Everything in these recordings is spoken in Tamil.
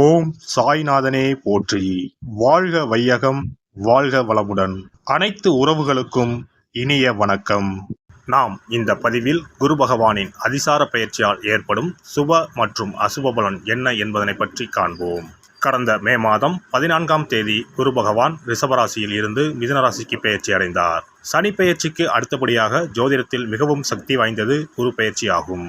ஓம் சாய்நாதனே போற்றி. வாழ்க வையகம் வாழ்க வளமுடன். அனைத்து உறவுகளுக்கும் இனிய வணக்கம். நாம் இந்த பதிவில் குரு பகவானின் அதிசார பயிற்சியால் ஏற்படும் சுப மற்றும் அசுப பலன் என்ன என்பதனை பற்றி காண்போம். கடந்த மே மாதம் பதினான்காம் தேதி குரு பகவான் ரிஷபராசியில் இருந்து மிதுனராசிக்கு பயிற்சி பெயர்ச்சி அடைந்தார். சனி பெயர்ச்சிக்கு அடுத்தபடியாக ஜோதிடத்தில் மிகவும் சக்தி வாய்ந்தது குரு பயிற்சி ஆகும்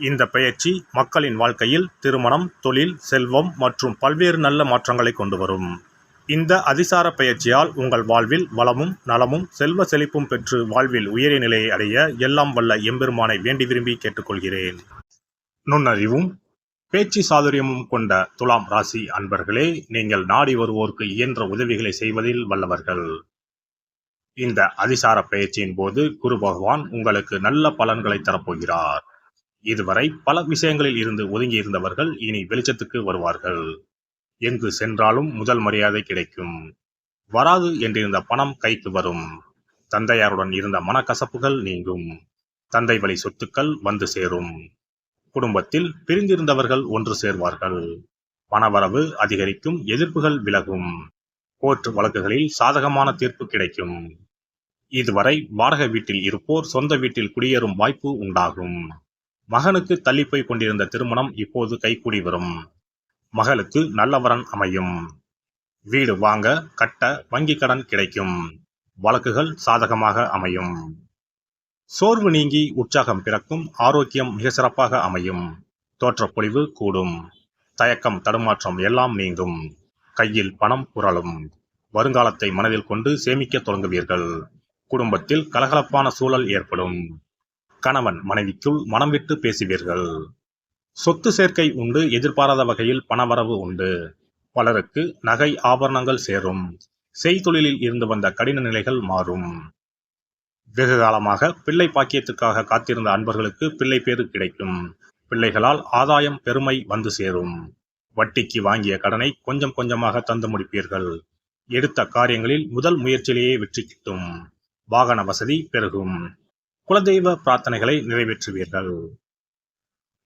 இந்த பயிற்சி மக்களின் வாழ்க்கையில் திருமணம் தொழில் செல்வம் மற்றும் பல்வேறு நல்ல மாற்றங்களை கொண்டு வரும். இந்த அதிசார பயிற்சியால் உங்கள் வாழ்வில் வளமும் நலமும் செல்வ செழிப்பும் பெற்று வாழ்வில் உயரிய நிலையை அடைய எல்லாம் வல்ல எம்பெருமானை வேண்டி விரும்பி கேட்டுக்கொள்கிறேன். நுண்ணறிவும் பேச்சு சாதுரியமும் கொண்ட துலாம் ராசி அன்பர்களே நீங்கள் நாடி வருவோருக்கு இயன்ற உதவிகளை செய்வதில் வல்லவர்கள். இந்த அதிசார பயிற்சியின் போது குரு பகவான் உங்களுக்கு நல்ல பலன்களை தரப்போகிறார். இதுவரை பல விஷயங்களில் இருந்து ஒதுங்கி இருந்தவர்கள் இனி வெளிச்சத்துக்கு வருவார்கள். எங்கு சென்றாலும் முதல் மரியாதை கிடைக்கும். வராது என்றிருந்த பணம் கைக்கு வரும். தந்தையாருடன் இருந்த மனக்கசப்புகள் நீங்கும். தந்தை வழி சொத்துக்கள் வந்து சேரும். குடும்பத்தில் பிரிந்திருந்தவர்கள் ஒன்று சேர்வார்கள். பணவரவு அதிகரிக்கும் எதிர்ப்புகள் விலகும். கோர்ட் வழக்குகளில் சாதகமான தீர்ப்பு கிடைக்கும். இதுவரை வாடகை வீட்டில் இருப்போர் சொந்த வீட்டில் குடியேறும் வாய்ப்பு உண்டாகும். மகனுக்கு தள்ளிப்போய் கொண்டிருந்த திருமணம் இப்போது கைகூடி வரும். மகளுக்கு நல்லவரன் அமையும். வீடு வாங்க கட்ட வங்கி கடன் கிடைக்கும். வழக்குகள் சாதகமாக அமையும். சோர்வு நீங்கி உற்சாகம் பிறக்கும் ஆரோக்கியம் மிக சிறப்பாக அமையும். தோற்றப்பொழிவு கூடும். தயக்கம் தடுமாற்றம் எல்லாம் நீங்கும். கையில் பணம் புரளும் வருங்காலத்தை மனதில் கொண்டு சேமிக்க தொடங்குவீர்கள். குடும்பத்தில் கலகலப்பான சூழல் ஏற்படும். கணவன் மனைவிக்குள் மனம் விட்டு பேசுவீர்கள். சொத்து சேர்க்கை உண்டு எதிர்பாராத வகையில் பணவரவு உண்டு. பலருக்கு நகை ஆபரணங்கள் சேரும். செய்தொழிலில் இருந்து வந்த கடின நிலைகள் மாறும். வெகு காலமாக பிள்ளை பாக்கியத்துக்காக காத்திருந்த அன்பர்களுக்கு பிள்ளை பேறு கிடைக்கும். பிள்ளைகளால் ஆதாயம் பெருமை வந்து சேரும். வட்டிக்கு வாங்கிய கடனை கொஞ்சம் கொஞ்சமாக தந்து முடிப்பீர்கள். எடுத்த காரியங்களில் முதல் முயற்சியிலேயே வெற்றி கிட்டும். வாகன வசதி பெருகும். குலதெய்வ பிரார்த்தனைகளை நிறைவேற்றுவீர்கள்.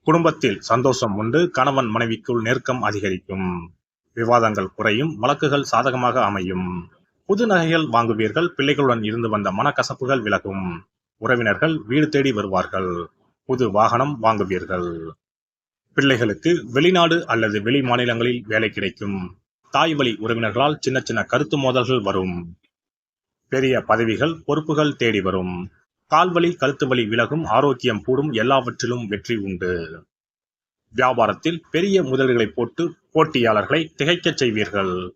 குடும்பத்தில் சந்தோஷம் உண்டு கணவன் மனைவிக்குள் நெருக்கம் அதிகரிக்கும். விவாதங்கள் குறையும் வழக்குகள் சாதகமாக அமையும். புது நகைகள் வாங்குவீர்கள் பிள்ளைகளுடன் இருந்து வந்த மனக்கசப்புகள் விலகும். உறவினர்கள் வீடு தேடி வருவார்கள் புது வாகனம் வாங்குவீர்கள். பிள்ளைகளுக்கு வெளிநாடு அல்லது வெளி மாநிலங்களில் வேலை கிடைக்கும். தாய் வழி உறவினர்களால் சின்ன சின்ன கருத்து மோதல்கள் வரும். பெரிய பதவிகள் பொறுப்புகள் தேடி வரும். கால்வலி கழுத்து வலி விலகும் ஆரோக்கியம் கூடும் எல்லாவற்றிலும் வெற்றி உண்டு. வியாபாரத்தில் பெரிய முதல்களை போட்டு போட்டியாளர்களை திகைக்கச் செய்வீர்கள்.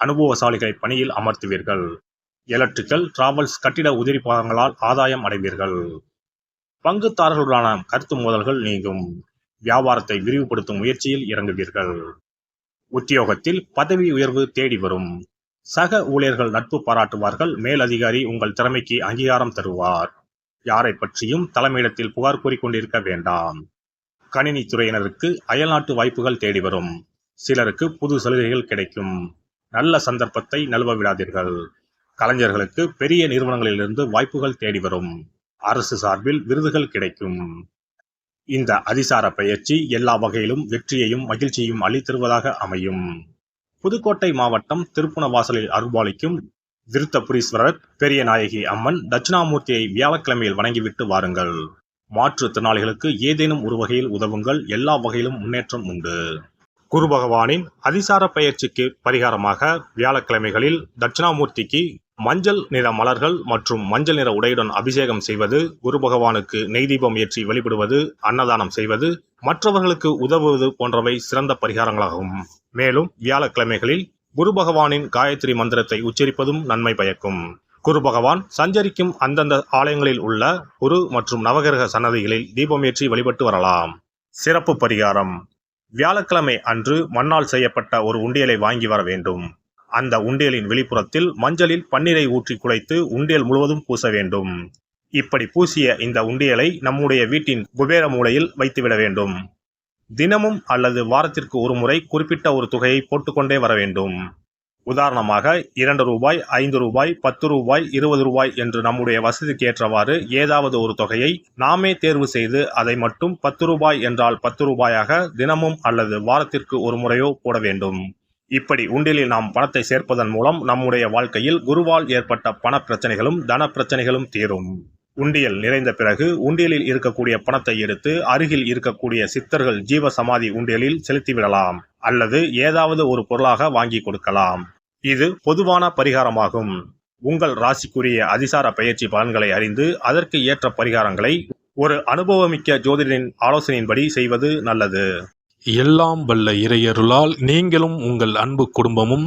அனுபவசாலிகளை பணியில் அமர்த்துவீர்கள். எலக்ட்ரிக்கல் டிராவல்ஸ் கட்டிட உதிரி பாகங்களால் ஆதாயம் அடைவீர்கள். பங்குதாரர்களுடனான கருத்து மோதல்கள் நீங்கும். வியாபாரத்தை விரிவுபடுத்தும் முயற்சியில் இறங்குவீர்கள். உத்தியோகத்தில் பதவி உயர்வு தேடி வரும். சக ஊழியர்கள் நட்பு பாராட்டுவார்கள். மேலதிகாரி உங்கள் திறமைக்கு அங்கீகாரம் தருவார். யாரை பற்றியும் தலைமையிடத்தில் புகார் கூறிக்கொண்டிருக்க வேண்டாம். கணினி துறையினருக்கு அயல்நாட்டு வாய்ப்புகள் தேடி வரும். சிலருக்கு புது சலுகைகள் கிடைக்கும். நல்ல சந்தர்ப்பத்தை நழுவ விடாதீர்கள். கலைஞர்களுக்கு பெரிய நிறுவனங்களிலிருந்து வாய்ப்புகள் தேடி வரும். அரசு சார்பில் விருதுகள் கிடைக்கும். இந்த அதிசார பயிற்சி எல்லா வகையிலும் வெற்றியையும் மகிழ்ச்சியையும் அளித்திருவதாக அமையும். புதுக்கோட்டை மாவட்டம் திருப்புணவாசலில் அருள்பாலிக்கும் விருத்தபுரீஸ்வரர் பெரிய நாயகி அம்மன் தட்சிணாமூர்த்தியை வியாழக்கிழமையில் வணங்கிவிட்டு வாருங்கள். மாற்றுத்திறனாளிகளுக்கு ஏதேனும் ஒரு வகையில் உதவுங்கள். எல்லா வகையிலும் முன்னேற்றம் உண்டு. குரு பகவானின் அதிசார பயிற்சிக்கு பரிகாரமாக வியாழக்கிழமைகளில் தட்சிணாமூர்த்திக்கு மஞ்சள் நிற மலர்கள் மற்றும் மஞ்சள் நிற உடையுடன் அபிஷேகம் செய்வது குரு பகவானுக்கு நெய் தீபம் ஏற்றி வழிபடுவது அன்னதானம் செய்வது மற்றவர்களுக்கு உதவுவது போன்றவை சிறந்த பரிகாரங்களாகும். மேலும் வியாழக்கிழமைகளில் குரு பகவானின் காயத்ரி மந்திரத்தை உச்சரிப்பதும் நன்மை பயக்கும். குரு பகவான் சஞ்சரிக்கும் அந்தந்த ஆலயங்களில் உள்ள குரு மற்றும் நவகிரக சன்னதிகளில் தீபமேற்றி வழிபட்டு வரலாம். சிறப்பு பரிகாரம். வியாழக்கிழமை அன்று மண்ணால் செய்யப்பட்ட ஒரு உண்டியலை வாங்கி வர வேண்டும். அந்த உண்டியலின் வெளிப்புறத்தில் மஞ்சளில் பன்னீரை ஊற்றி குழைத்து உண்டியல் முழுவதும் பூச வேண்டும். இப்படி பூசிய இந்த உண்டியலை நம்முடைய வீட்டின் குபேர மூலையில் வைத்துவிட வேண்டும். தினமும் அல்லது வாரத்திற்கு ஒரு முறை குறிப்பிட்ட ஒரு தொகையை போட்டுக்கொண்டே வர வேண்டும். உதாரணமாக இரண்டு ரூபாய் ஐந்து ரூபாய் பத்து ரூபாய் இருபது ரூபாய் என்று நம்முடைய வசதிக்கு ஏற்றவாறு ஏதாவது ஒரு தொகையை நாமே தேர்வு செய்து அதை மட்டும் பத்து ரூபாய் என்றால் பத்து ரூபாயாக தினமும் அல்லது வாரத்திற்கு ஒரு முறையோ போட வேண்டும். இப்படி உண்டிலில் நாம் பணத்தை சேர்ப்பதன் மூலம் நம்முடைய வாழ்க்கையில் குருவால் ஏற்பட்ட பண பிரச்சனைகளும் தன பிரச்சனைகளும் தீரும். உண்டியல் நிறைந்த பிறகு உண்டியலில் இருக்கக்கூடிய பணத்தை எடுத்து அருகில் இருக்கக்கூடிய சித்தர்கள் ஜீவ சமாதி உண்டியலில் செலுத்திவிடலாம் அல்லது ஏதாவது ஒரு பொருளாக வாங்கி கொடுக்கலாம். இது பொதுவான பரிகாரமாகும். உங்கள் ராசிக்குரிய அதிசார பயிற்சி பலன்களை அறிந்து அதற்கு ஏற்ற பரிகாரங்களை ஒரு அனுபவமிக்க ஜோதிடரின் ஆலோசனையின்படி செய்வது நல்லது. எல்லாம் வல்ல இறையருளால் நீங்களும் உங்கள் அன்பு குடும்பமும்